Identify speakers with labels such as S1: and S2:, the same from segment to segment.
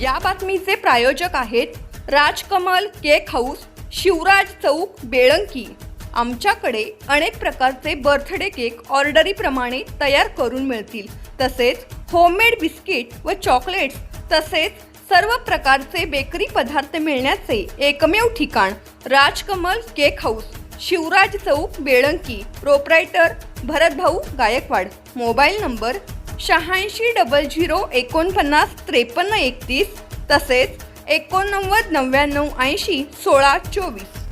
S1: या बातमीचे प्रायोजक आहेत राजकमल केक हाऊस शिवराज चौक बेळंकी. आमच्याकडे अनेक प्रकारचे बर्थडे केक ऑर्डरीप्रमाणे तयार करून मिळतील. तसेच होममेड बिस्किट व चॉकलेट्स तसेच सर्व प्रकारचे बेकरी पदार्थ मिळण्याचे एकमेव ठिकाण Rajkamal cake house Shivraj Chowk Belanki. Proprietor Bharatbhau Gaikwad. Mobile number शहाऐंशी डबल झिरो एकोणपन्नास त्रेपन्न एकतीस तसेच एकोणनव्वद नव्याण्णव ऐंशी सोळा चोवीस.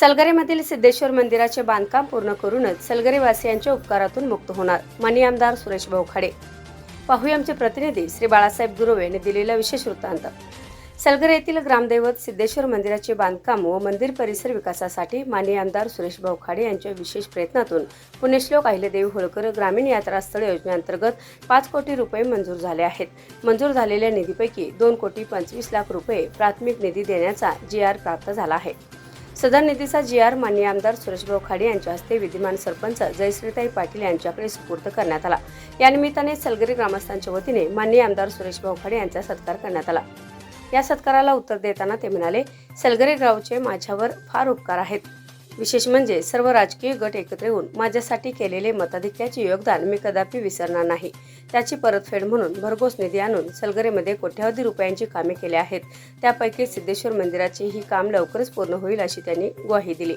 S2: सलगरेमधील सिद्धेश्वर मंदिराचे बांधकाम पूर्ण करूनच सलगरेवासियांच्या उपकारातून मुक्त होणार मानी आमदार सुरेश भाऊ खाडे पाहूया आमचे प्रतिनिधी श्री बाळासाहेब दुर्वे यांनी दिलेला विशेष वृत्तांत. सलगर येथील ग्रामदैवत सिद्धेश्वर मंदिराचे बांधकाम व मंदिर परिसर विकासासाठी माननीय आमदार सुरेश भाऊ खाडे यांच्या विशेष प्रयत्नातून पुण्यश्लोक अहिल्यादेवी होळकर ग्रामीण यात्रास्थळ योजनेअंतर्गत पाच कोटी रुपये मंजूर झाले आहेत. मंजूर झालेल्या निधीपैकी दोन कोटी पंचवीस लाख रुपये प्राथमिक निधी देण्याचा जी आर प्राप्त झाला आहे. सदर निधीचा जी आर माननीय आमदार सुरेशभाऊ खाडे यांच्या हस्ते विद्यमान सरपंच जयश्रीताई पाटील यांच्याकडे सुपूर्द करण्यात आला. यानिमित्ताने सलगरी ग्रामस्थांच्या वतीने माननीय आमदार सुरेशभाऊ खाडे यांचा सत्कार करण्यात आला. या सत्काराला उत्तर देताना ते म्हणाले सलगरे गावचे माझ्यावर फार उपकार आहेत. विशेष म्हणजे सर्व राजकीय गट एकत्र येऊन माझ्यासाठी केलेले मताधिक्याचे योगदान मी कदापि विसरणार नाही. त्याची परतफेड म्हणून भरघोस निधी आणून सलगरेमध्ये कोट्यावधी रुपयांची कामे केली आहेत. त्यापैकी सिद्धेश्वर मंदिराचे ही काम लवकरच पूर्ण होईल अशी त्यांनी ग्वाही दिली.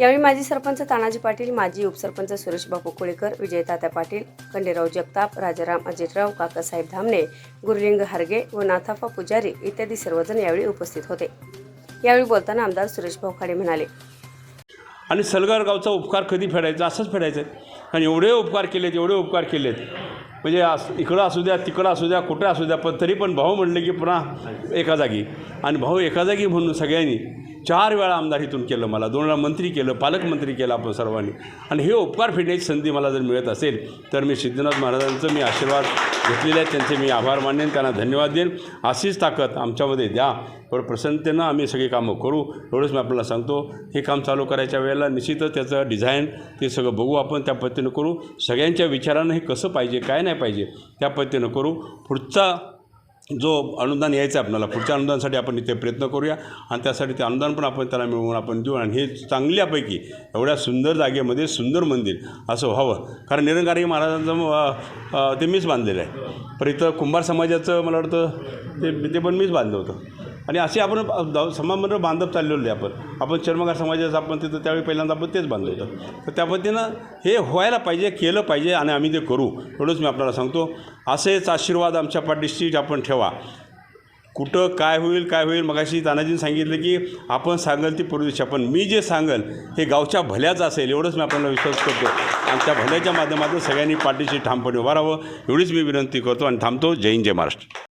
S2: यावेळी माजी सरपंच तानाजी पाटील माजी उपसरपंच सुरेश बापू कोळेकर विजयतात्या पाटील खंडेराव जगताप राजाराम अजितराव काकासाहेब धामणे गुरुलिंग हारगे व नाथाफा पुजारी इत्यादी सर्वजण यावेळी उपस्थित होते. यावेळी बोलताना आमदार सुरेश भाऊ खाडे म्हणाले
S3: आणि सलगरगावचा उपकार कधी फेडायचा असंच फेडायचं. आहे आणि एवढे उपकार केलेत एवढे उपकार केलेत. म्हणजे अस इकडं असू द्या तिकडं असू द्या कुठं असू द्या पण तरी पण भाऊ म्हणले की पुन्हा एका जागी. आणि भाऊ एका जागी म्हणून सगळ्यांनी चार वेळा आमदार केलं मला दोन वेळा मंत्री केलं पालकमंत्री केलं आपण सर्वांनी. आणि हे उपकार फेडण्याची संधी मला जर मिळत असेल तर मी सिद्धनाथ महाराजांचं मी आशीर्वाद घेतलेले आहेत त्यांचे मी आभार मानेन त्यांना धन्यवाद देईन. अशीच ताकद आमच्यामध्ये द्या. एवढं प्रसन्नतेनं आम्ही सगळी कामं करू. एवढंच मी आपल्याला सांगतो हे काम चालू करायच्या वेळेला निश्चितच त्याचं डिझाईन ते सगळं बघू आपण त्या पद्धतीनं करू. सगळ्यांच्या विचारानं हे कसं पाहिजे काय नाही पाहिजे त्या पद्धतीनं करू. पुढचा जो अनुदान यायचं आहे आपल्याला पुढच्या अनुदानासाठी आपण इथे प्रयत्न करूया आणि त्यासाठी ते अनुदान पण आपण त्याला मिळवून आपण देऊ आणि हे चांगल्यापैकी एवढ्या सुंदर जागेमध्ये सुंदर मंदिर असं व्हावं. कारण निरंकारी महाराजांचं ते मीच बांधलेलं आहे. पण इथं कुंभार समाजाचं मला वाटतं ते ते पण मीच बांधलं होतं. आणि असे आपण द- समाजमंडळ बांधत चाललेलो आहे आपण. आपण चर्मकार समाजाचं आपण तिथं त्यावेळी पहिल्यांदा आपण तेच बांधलं होतं. तर त्या पद्धतीनं हे व्हायला पाहिजे केलं पाहिजे आणि आम्ही ते करू एवढंच मी आपल्याला सांगतो. असेच आशीर्वाद आमच्या पाठीशी आपण ठेवा. कुठं काय होईल काय होईल मगाशी तानाजीने सांगितलं की आपण सांगाल ती पूर्व दिशा पण मी जे सांगल हे गावच्या भल्याचं असेल एवढंच मी आपल्याला विश्वास करतो. आणि त्या भल्याच्या माध्यमातून सगळ्यांनी पाठीशी ठामपणे उभारावं एवढीच मी विनंती करतो आणि थांबतो. जय हिंद जय महाराष्ट्र.